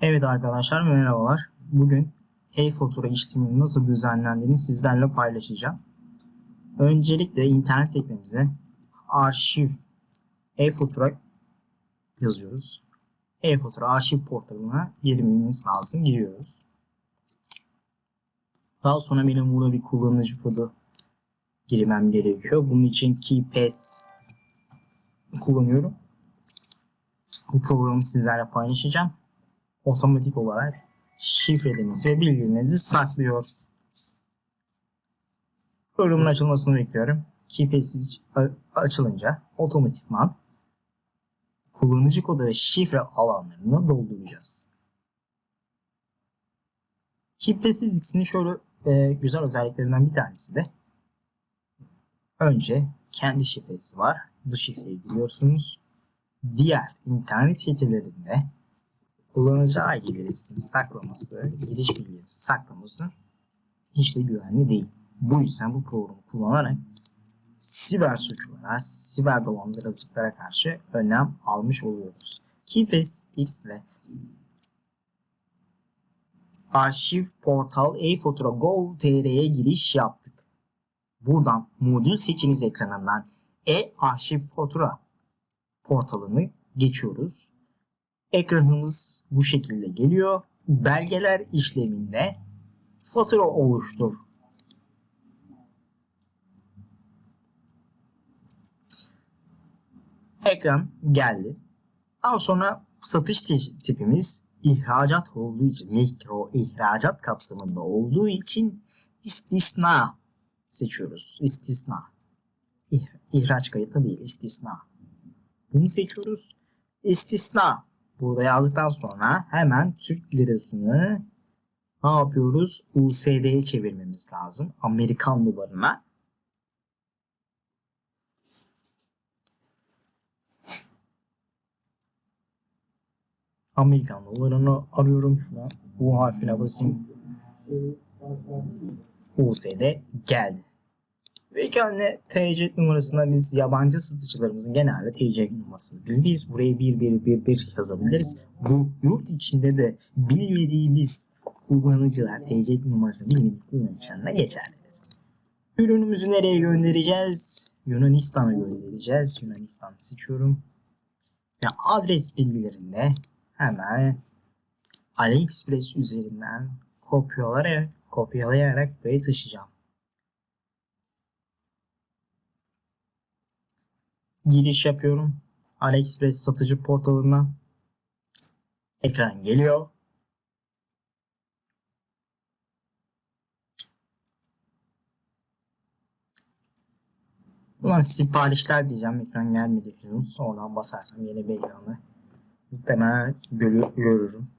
Evet arkadaşlar merhabalar. Bugün e-fatura işleminin nasıl düzenlendiğini sizlerle paylaşacağım. Öncelikle internet sekmemize arşiv e-fatura yazıyoruz. E-fatura arşiv portalına girmemiz lazım. Giriyoruz. Daha sonra benim burada bir kullanıcı kodu girmem gerekiyor. Bunun için KeyPass kullanıyorum. Bu programı sizlerle paylaşacağım otomatik olarak şifrelerinizi ve bilgilerinizi saklıyor. Programın açılmasını bekliyorum. KeyPass açılınca otomatikman kullanıcı kodu ve şifre alanlarını dolduracağız. KeyPass X'in şöyle e, güzel özelliklerinden bir tanesi de önce kendi şifresi var. Bu şifreyi giriyorsunuz. Diğer internet sitelerinde kullanıcı ID'leri saklaması, giriş bilgileri saklaması hiç de güvenli değil. Bu yüzden bu programı kullanarak siber suçlara, siber dolandırıcılıklara karşı önlem almış oluyoruz. KeyPass X ile arşiv portal e-fatura gov.tr'ye giriş yaptık. Buradan modül seçiniz ekranından e-arşiv fatura portalını geçiyoruz. Ekranımız bu şekilde geliyor. Belgeler işleminde fatura oluştur. Ekran geldi. Daha sonra satış tipimiz ihracat olduğu için, mikro ihracat kapsamında olduğu için istisna seçiyoruz. İstisna. İhraç kayıtlı değil, istisna. Bunu seçiyoruz. İstisna Burada yazdıktan sonra hemen Türk lirasını ne yapıyoruz? USD'ye çevirmemiz lazım. Amerikan dolarına. Amerikan dolarını arıyorum. Şuna U harfine basayım. USD geldi. Ve kendi TC numarasına biz yabancı satıcılarımızın genelde TC numarasını bilmeyiz. Buraya 1111 yazabiliriz. Bu yurt içinde de bilmediğimiz kullanıcılar TC numarasını bilmediği kullanıcılarına geçerlidir. Ürünümüzü nereye göndereceğiz? Yunanistan'a göndereceğiz. Yunanistan seçiyorum. Ya adres bilgilerinde hemen AliExpress üzerinden kopyalayarak, kopyalayarak buraya taşıyacağım. Giriş yapıyorum. AliExpress satıcı portalına. Ekran geliyor. Ulan siparişler diyeceğim. Ekran gelmedi henüz. Oradan basarsam yine bir ekranı muhtemelen görürüm.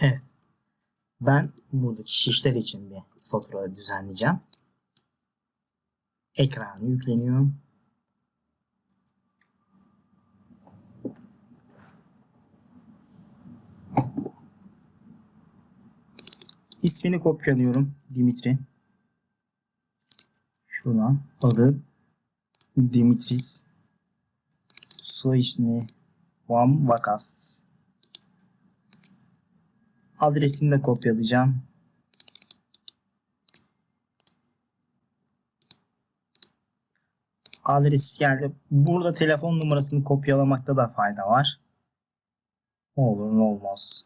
Evet. Ben buradaki şişler için bir fatura düzenleyeceğim. Ekranı yükleniyor. İsmini kopyalıyorum. Dimitri. Şuradan adı Dimitris. Soy ismi Van Vakas. Adresini de kopyalayacağım. Adres geldi. Burada telefon numarasını kopyalamakta da fayda var. Ne olur ne olmaz.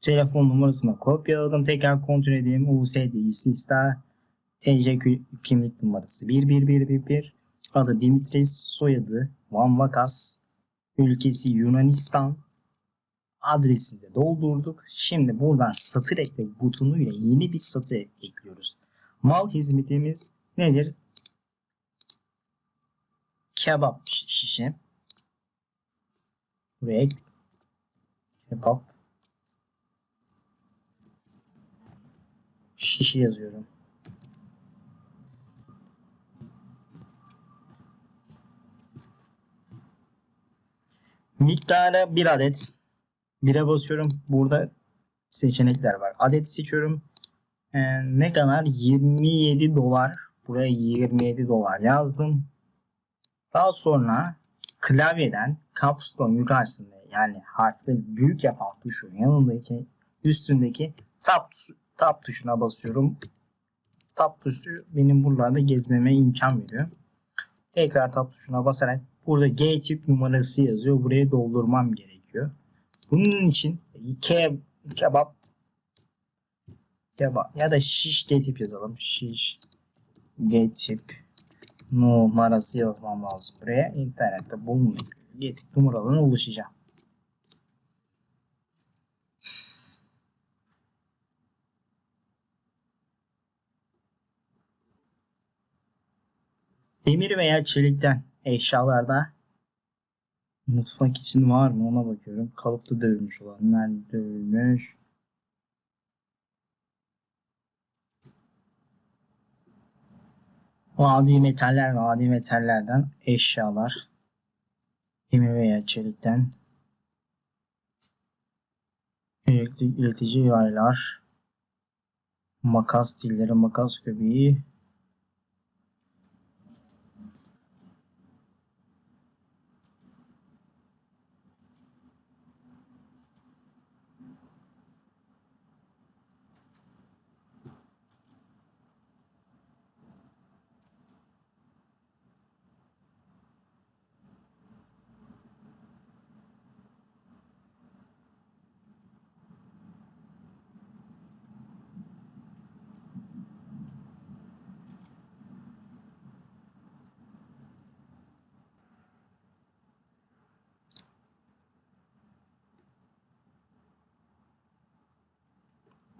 Telefon numarasını kopyaladım. Tekrar kontrol edeyim. USD istisna TC kimlik numarası 11111 adı Dimitris soyadı Van Vakas ülkesi Yunanistan adresinde doldurduk. Şimdi buradan satır ekle butonuyla yeni bir satır ekliyoruz. Mal hizmetimiz nedir? Kebap şişi. Buraya kebap şişi yazıyorum. Miktarı bir adet. Bire basıyorum. Burada seçenekler var. Adet seçiyorum. Ee, ne kadar? 27 dolar. Buraya 27 dolar yazdım. Daha sonra klavyeden capstone yukarısında yani harfleri büyük yapan tuşun yanındaki üstündeki tab, tab tuşuna basıyorum. Tab tuşu benim buralarda gezmeme imkan veriyor. Tekrar tab tuşuna basarak burada G tip numarası yazıyor. Buraya doldurmam gerekiyor. Bunun için ke, kebap kebap ya da şiş G tip yazalım. Şiş G tip numarası yazmam lazım. Buraya internette bulunan G tip numaralarına ulaşacağım. Demir veya çelikten eşyalarda mutfak için var mı ona bakıyorum. Kalıpta dövülmüş olan. Nerede dövülmüş? Adi metaller ve adi metallerden eşyalar. Demir veya çelikten elektrik iletici yaylar. Makas dilleri, makas köbeği.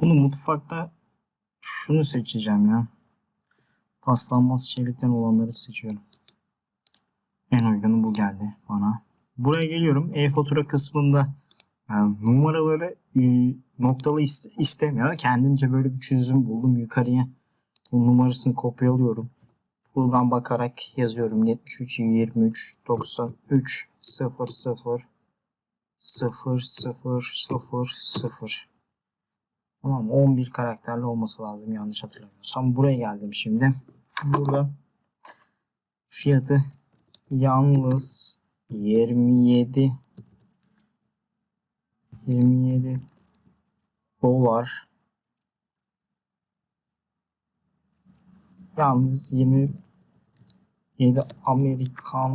Bunu mutfakta şunu seçeceğim ya. Paslanmaz çelikten olanları seçiyorum. En uygunu bu geldi bana. Buraya geliyorum. E-fatura kısmında yani numaraları e, noktalı iste- istemiyor. Kendimce böyle bir çözüm buldum. Yukarıya bu numarasını kopyalıyorum. Buradan bakarak yazıyorum. 73 23 93 00 0 0 0 0 Tamam mı? 11 karakterli olması lazım yanlış hatırlamıyorsam. Buraya geldim şimdi. Burada fiyatı yalnız 27 27 dolar yalnız 27 Amerikan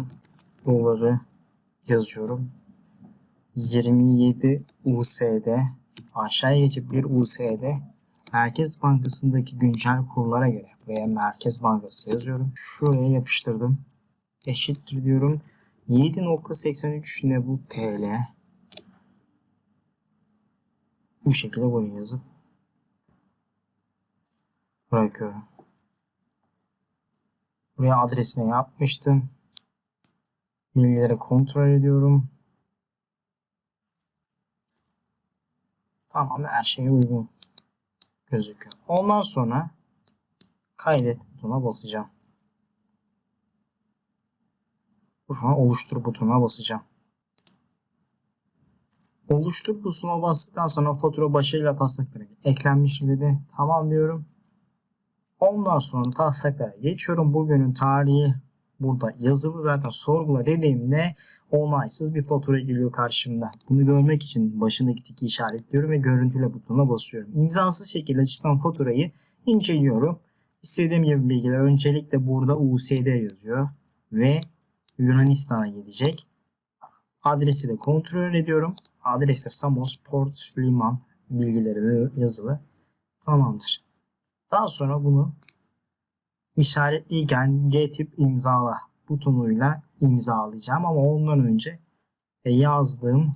doları yazıyorum. 27 USD aşağıya geçip bir USD Merkez Bankası'ndaki güncel kurlara göre buraya Merkez Bankası yazıyorum. Şuraya yapıştırdım. Eşittir diyorum. 7.83 ne bu TL? Bu şekilde buraya yazıp bırakıyorum. Buraya adresine yapmıştım. Bilgileri kontrol ediyorum. Tamam her şey uygun gözüküyor. Ondan sonra kaydet butonuna basacağım. Sonra oluştur butonuna basacağım. Oluştur butonuna bastıktan sonra fatura başarıyla taslaklara eklenmiş dedi. Tamam diyorum. Ondan sonra taslaklara geçiyorum. Bugünün tarihi burada yazılı zaten sorgula dediğimde onaysız bir fatura geliyor karşımda. Bunu görmek için başındaki tiki işaretliyorum ve görüntüle butonuna basıyorum. İmzasız şekilde çıkan faturayı inceliyorum. İstediğim gibi bilgiler öncelikle burada USD yazıyor ve Yunanistan'a gidecek. Adresi de kontrol ediyorum. Adreste Samos Port Liman bilgileri yazılı. Tamamdır. Daha sonra bunu işaretliyken G tip imzala butonuyla imzalayacağım ama ondan önce e, yazdığım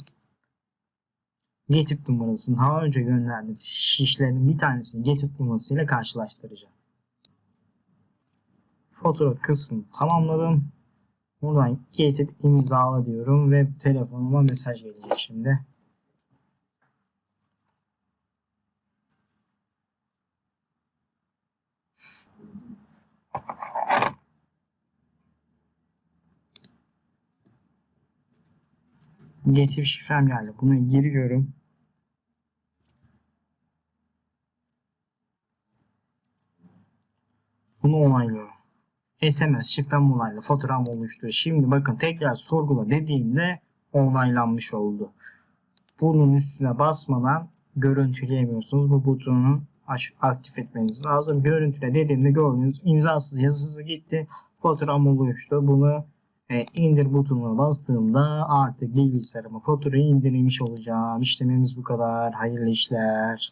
G tip numarasını daha önce gönderdiğim şişlerin bir tanesini G tip numarasıyla karşılaştıracağım. Fotoğraf kısmını tamamladım. Buradan G tip imzala diyorum ve telefonuma mesaj gelecek şimdi. Gençli şifrem geldi. Bunu giriyorum. Bunu onaylıyorum. SMS şifrem onaylı. Faturam oluştu. Şimdi bakın tekrar sorgula dediğimde onaylanmış oldu. Bunun üstüne basmadan görüntüleyemiyorsunuz. Bu butonu aç, aktif etmeniz lazım. Görüntüle dediğimde gördüğünüz imzasız yazısı gitti. Faturam oluştu. Bunu e, indir butonuna bastığımda artık bilgisayarıma faturayı indirmiş olacağım. İşlemimiz bu kadar. Hayırlı işler.